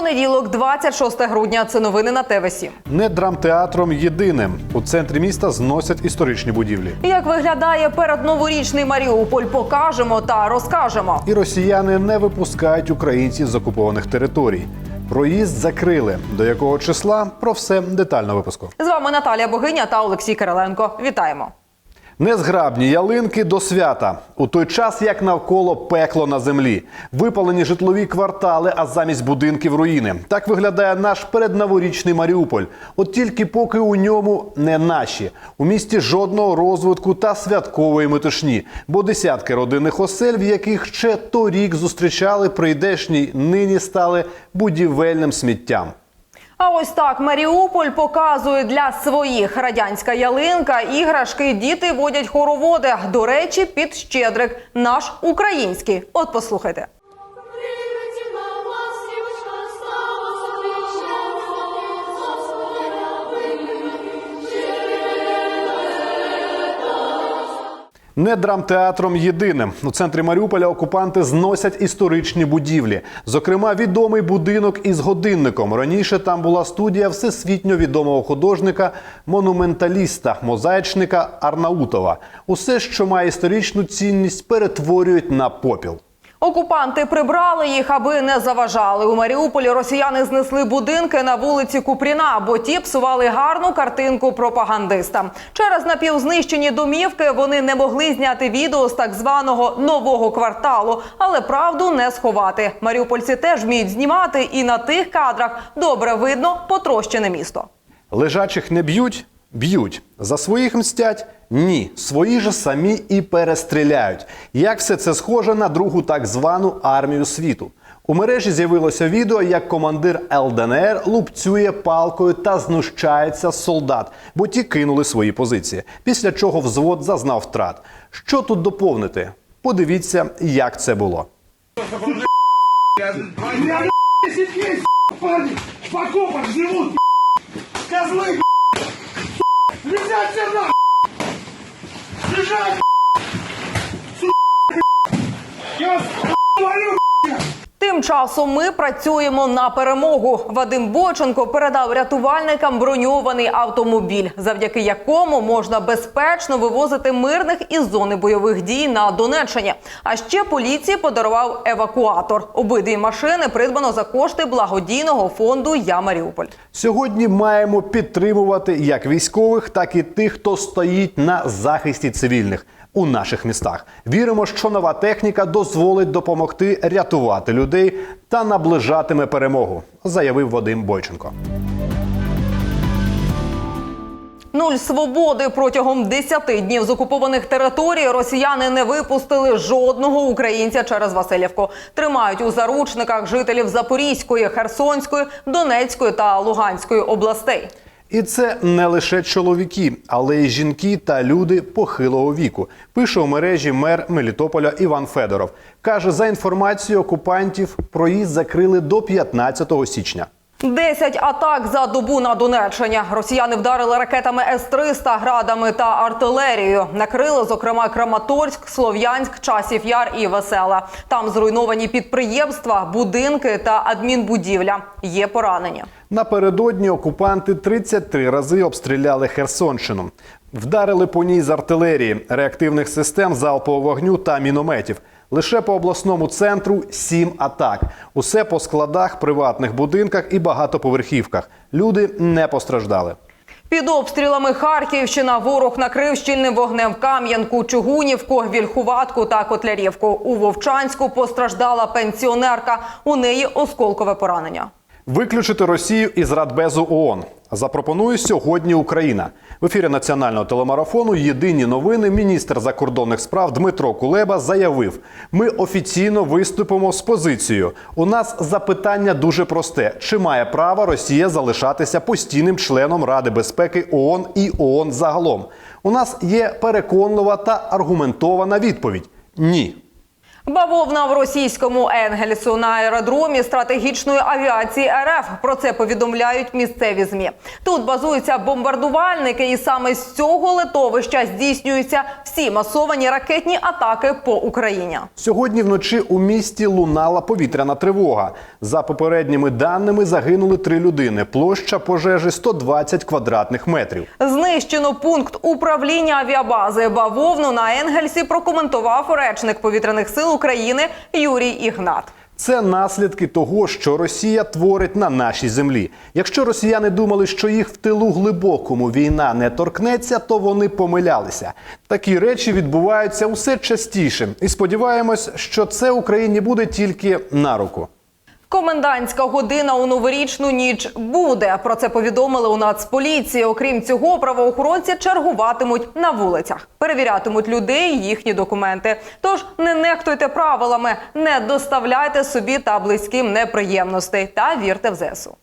Понеділок, 26 грудня. Це новини на ТВ 7 Не драмтеатром єдиним у центрі міста зносять історичні будівлі. Як виглядає передноворічний Маріуполь, покажемо та розкажемо. І росіяни не випускають українців з окупованих територій. Проїзд закрили. До якого числа про все детально випуску. З вами Наталія Богиня та Олексій Кириленко. Вітаємо. Незграбні ялинки до свята у той час, як навколо пекло на землі, випалені житлові квартали, а замість будинків руїни. Так виглядає наш передноворічний Маріуполь. От тільки поки у ньому не наші. У місті жодного розвитку та святкової метушні, бо десятки родинних осель, в яких ще торік зустрічали прийдешній, нині стали будівельним сміттям. А ось так Маріуполь показує для своїх радянська ялинка. Іграшки діти водять хороводи. До речі, під щедрик наш український. От послухайте. Не драмтеатром єдиним у центрі Маріуполя окупанти зносять історичні будівлі. Зокрема, відомий будинок із годинником. Раніше там була студія всесвітньо відомого художника, монументаліста, мозаїчника Арнаутова. Усе, що має історичну цінність, перетворюють на попіл. Окупанти прибрали їх, аби не заважали. У Маріуполі росіяни знесли будинки на вулиці Купріна, бо ті псували гарну картинку пропагандистам. Через напівзнищені домівки вони не могли зняти відео з так званого нового кварталу, але правду не сховати. Маріупольці теж вміють знімати, і на тих кадрах добре видно потрощене місто. Лежачих не б'ють, б'ють. За своїх мстять? Ні. Свої ж самі і перестріляють. Як все це схоже на другу так звану армію світу? У мережі з'явилося відео, як командир ЛДНР лупцює палкою та знущається з солдат, бо ті кинули свої позиції. Після чого взвод зазнав втрат. Що тут доповнити? Подивіться, як це було. Я Scheiße, Mann! Часом ми працюємо на перемогу. Вадим Боченко передав рятувальникам броньований автомобіль, завдяки якому можна безпечно вивозити мирних із зони бойових дій на Донеччині. А ще поліції подарував евакуатор. Обидві машини придбано за кошти благодійного фонду Я Маріуполь. Сьогодні маємо підтримувати як військових, так і тих, хто стоїть на захисті цивільних у наших містах. Віримо, що нова техніка дозволить допомогти рятувати людей та наближатиме перемогу, заявив Вадим Бойченко. Нуль свободи протягом 10 днів з окупованих територій росіяни не випустили жодного українця через Васильівку. Тримають у заручниках жителів Запорізької, Херсонської, Донецької та Луганської областей. І це не лише чоловіки, але й жінки та люди похилого віку. Пише у мережі мер Мелітополя Іван Федоров. каже, за інформацією окупантів, проїзд закрили до 15 січня. 10 атак за добу на Донеччині. Росіяни вдарили ракетами С-300, градами та артилерією. Накрили, зокрема, Краматорськ, Слов'янськ, Часів Яр і Весела. Там зруйновані підприємства, будинки та адмінбудівля. Є поранення. Напередодні окупанти 33 рази обстріляли Херсонщину. Вдарили по ній з артилерії, реактивних систем залпового вогню та мінометів. Лише по обласному центру сім атак. Усе по складах, приватних будинках і багатоповерхівках. Люди не постраждали. Під обстрілами Харківщина ворог накрив щільним вогнем Кам'янку, Чугунівку, Вільхуватку та Котлярівку. У Вовчанську постраждала пенсіонерка. У неї осколкове поранення. Виключити Росію із Радбезу ООН запропонує сьогодні Україна. В ефірі національного телемарафону Єдині новини міністр закордонних справ Дмитро Кулеба заявив: ми офіційно виступимо з позицією. У нас запитання дуже просте: чи має право Росія залишатися постійним членом Ради безпеки ООН і ООН загалом? У нас є переконлива та аргументована відповідь: ні. Бавовна в російському Енгельсу на аеродромі стратегічної авіації РФ. Про це повідомляють місцеві змі. Тут базуються бомбардувальники, і саме з цього литовища здійснюються всі масовані ракетні атаки по Україні. Сьогодні вночі у місті лунала повітряна тривога. За попередніми даними загинули три людини. Площа пожежі 120 квадратних метрів. Знищено пункт управління авіабази бавовну на Енгельсі. Прокоментував речник повітряних сил України Юрій Ігнат. Це наслідки того, що Росія творить на нашій землі. Якщо росіяни думали, що їх в тилу глибокому війна не торкнеться, то вони помилялися. Такі речі відбуваються усе частіше, і сподіваємось, що це Україні буде тільки на руку. Комендантська година у новорічну ніч буде. Про це повідомили у Нацполіції. Окрім цього, правоохоронці чергуватимуть на вулицях, перевірятимуть людей, їхні документи. Тож не нехтуйте правилами, не доставляйте собі та близьким неприємностей та вірте в ЗСУ.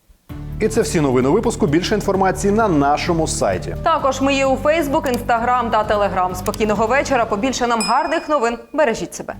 І це всі новини випуску. Більше інформації на нашому сайті. Також ми є у Фейсбук, Інстаграм та Телеграм. Спокійного вечора. Побільше нам гарних новин. Бережіть себе.